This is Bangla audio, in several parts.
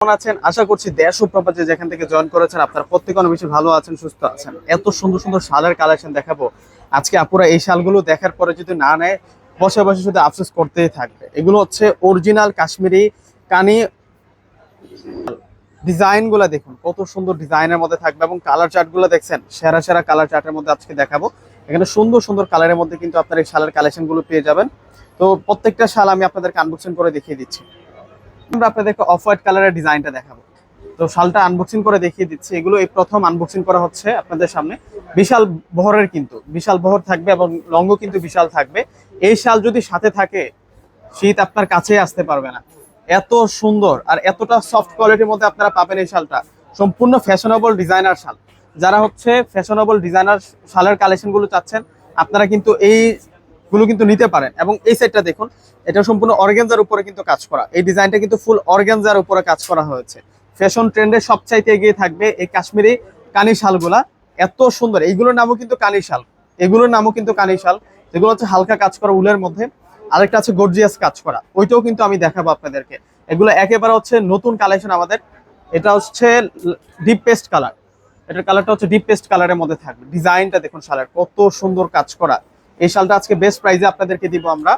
কেমন আছেন? আশা করছি দেশ থেকে ভালো সুস্থ আছেন। এত সুন্দর সুন্দর শালের কালেকশন দেখাবো। আজকে আপুরা এই দেখার পরে যদি না নেয় ডিজাইন দেখুন, কত সুন্দর ডিজাইনের মধ্যে থাকবে এবং কালার চার্টগুলো দেখছেন, সেরা সেরা কালার চার্টের মধ্যে আজকে দেখাবো। এখানে সুন্দর সুন্দর কালারের মধ্যে কিন্তু আপনার এই শালের কালেকশন পেয়ে যাবেন। তো প্রত্যেকটা শাল আমি আপনাদেরকে আনবক্সিং করে দেখিয়ে দিচ্ছি। আমরা আপনাদেরকে অফ হোয়াইট কালারের ডিজাইনটা দেখাবো। তো শালটা আনবক্সিং করে দেখিয়ে দিচ্ছি। এগুলো এই প্রথম আনবক্সিং করা হচ্ছে আপনাদের সামনে। বিশাল বহরের কিন্তু, বিশাল বহর থাকবে এবং লঙ্গ কিন্তু বিশাল থাকবে। এই শাল যদি সাথে থাকে, শীত আপনার কাছে আসতে পারবে না। এত সুন্দর আর এতটা সফট কোয়ালিটির মধ্যে আপনারা পাবেন এই শালটা। সম্পূর্ণ ফ্যাশনেবল ডিজাইনার শাল। যারা হচ্ছে ফ্যাশনেবল ডিজাইনার শালের কালেকশনগুলো চাচ্ছেন, আপনারা কিন্তু এই গুলো কিন্তু নিতে পারেন। এবং এই সেটটা দেখুন, এটা সম্পূর্ণ অর্গেনজার উপরে কিন্তু কাজ করা। এই ডিজাইনটা কিন্তু ফুল অর্গেনজার উপরে কাজ করা হয়েছে। ফ্যাশন ট্রেন্ডে সবচাইতে এগিয়ে থাকবে এই কাশ্মীরি কানি শালগুলা। এত সুন্দর। এইগুলোর নামও কিন্তু কানি শাল। এগুলোর নামও কিন্তু কানি শাল। যেগুলো হচ্ছে হালকা কাজ করা উলের মধ্যে। আরেকটা আছে গর্জিয়াস কাজ করা। ওইটাও কিন্তু আমি দেখাবো আপনাদেরকে। এগুলো একেবারে হচ্ছে নতুন কালেকশন আমাদের। এটা হচ্ছে ডিপ পেস্ট কালার এটার কালারটা হচ্ছে ডিপ পেস্ট কালারের মধ্যে থাকবে। ডিজাইনটা দেখুন শালের। কত সুন্দর কাজ করা। এই শালটা আজকে বেস্ট প্রাইসে আপনাদেরকে দিব আমরা।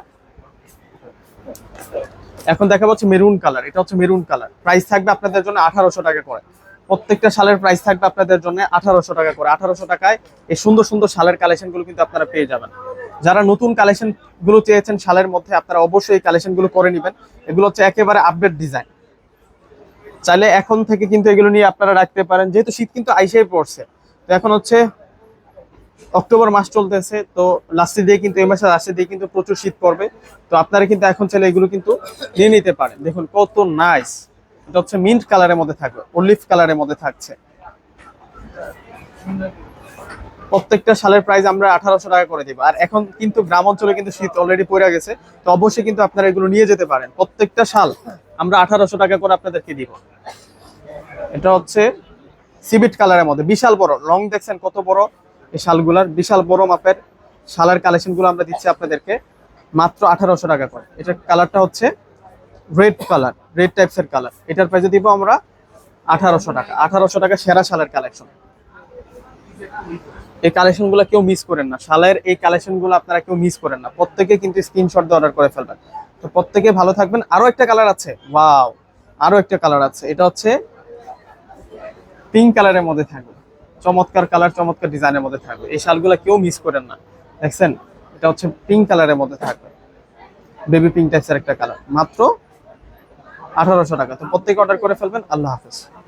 এখন দেখা যাচ্ছে মেরুন কালার এটা হচ্ছে মেরুন কালার প্রাইস থাকবে আপনাদের জন্য আঠারোশো টাকা করে। প্রত্যেকটা শালের প্রাইস থাকবে আপনাদের জন্য আঠারোশো টাকা করে। আঠারোশো টাকায় এই সুন্দর সুন্দর শালের কালেকশনগুলো কিন্তু আপনারা পেয়ে যাবেন। যারা নতুন কালেকশনগুলো চেয়েছেন শালের মধ্যে, আপনারা অবশ্যই এই কালেকশনগুলো করে নেবেন। এগুলো হচ্ছে একেবারে আপডেট ডিজাইন চাইলে এখন থেকে কিন্তু এগুলো নিয়ে আপনারা রাখতে পারেন। যেহেতু শীত কিন্তু আইসেই পড়ছে। তো এখন হচ্ছে অক্টোবর মাস চলতেছে, তো লাস্টের দিয়ে কিন্তু, এই মাসের লাস্টের দিয়ে কিন্তু প্রচুর শীত পড়বে। তো আপনারা কিন্তু এখন চাইলে এগুলো কিন্তু নিয়ে নিতে পারেন। দেখুন কত নাইস এটা হচ্ছে মিন্ট কালারের মধ্যে থাকবে অলিভ কালারের মধ্যে থাকছে। প্রত্যেকটা শালের প্রাইস আমরা আঠারোশো টাকা করে দিব। আর এখন কিন্তু গ্রাম অঞ্চলে কিন্তু শীত অলরেডি পড়ে গেছে, তো অবশ্যই কিন্তু আপনারা এগুলো নিয়ে যেতে পারেন। প্রত্যেকটা শাল আমরা আঠারোশো টাকা করে আপনাদেরকে দিব। এটা হচ্ছে সিবিট কালারের মধ্যে, বিশাল বড়। লং দেখছেন কত বড়? এই শালগুলার বিশাল বড় মাপের শালের কালেকশনগুলো আমরা দিচ্ছি আপনাদেরকে। মাত্র আঠারোশো টাকা করে। এটার কালারটা হচ্ছে রেড কালার রেড টাইপসের কালার এটার প্রাইসে দিব আমরা আঠারোশো টাকা। আঠারোশো টাকা সেরা শালের কালেকশন এই কালেকশনগুলো কেউ মিস করেন না। শালের এই কালেকশনগুলো আপনারা কেউ মিস করেন না। প্রত্যেকে কিন্তু স্ক্রিনশট দিয়ে অর্ডার করে ফেলবেন। তো প্রত্যেকে ভালো থাকবেন। আরও একটা কালার আছে। ওয়াও আরও একটা কালার আছে। এটা হচ্ছে পিঙ্ক কালারের মধ্যে থাকবে। চমৎকার কালার, চমৎকার ডিজাইনের মধ্যে থাকবে। এই শালগুলো কেউ মিস করেন না। দেখছেন? এটা হচ্ছে পিঙ্ক কালারের মধ্যে থাকবে। বেবি পিঙ্ক টাইপসের একটা কালার মাত্র আঠারোশো টাকা। তো প্রত্যেকে অর্ডার করে ফেলবেন। আল্লাহ হাফেজ।